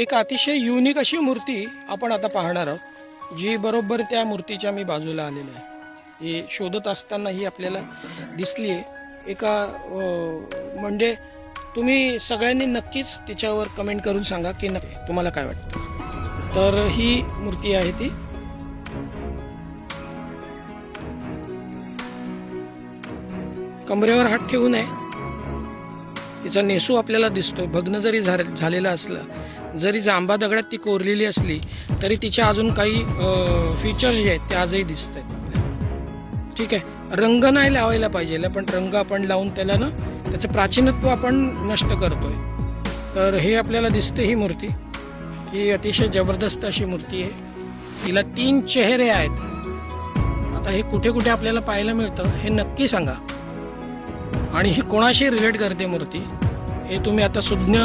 एक अतिशय युनिक अशी मूर्ती आपण आता पाहणार आहोत जी बरोबर त्या मूर्तीच्या मी बाजूला आलेली आहे. ही शोधत असताना ही आपल्याला दिसली आहे एका म्हणजे तुम्ही सगळ्यांनी नक्कीच तिच्यावर कमेंट करून सांगा की नक्की तुम्हाला काय वाटतं. तर ही मूर्ती आहे ती. कमरेवर हात ठेवू नये. तिचा नेसू आपल्याला दिसतोय. भग्न जरी झालेला असला जरी जांबा दगडात ती कोरलेली असली तरी तिच्या अजून काही फीचर्स जे आहेत ते आजही दिसत आहेत ठीक आहे? रंग नाही लावायला पाहिजे पण रंग आपण लावून त्याला ना त्याचं प्राचीनत्व आपण नष्ट करतोय. तर हे आपल्याला दिसते ही मूर्ती. ही अतिशय जबरदस्त अशी मूर्ती आहे. तिला तीन चेहरे आहेत. आता हे कुठे कुठे आपल्याला पाहायला मिळतं हे नक्की सांगा. आणि ही कोणाशी रिलेट करते मूर्ती हे तुम्ही आता सुज्ञ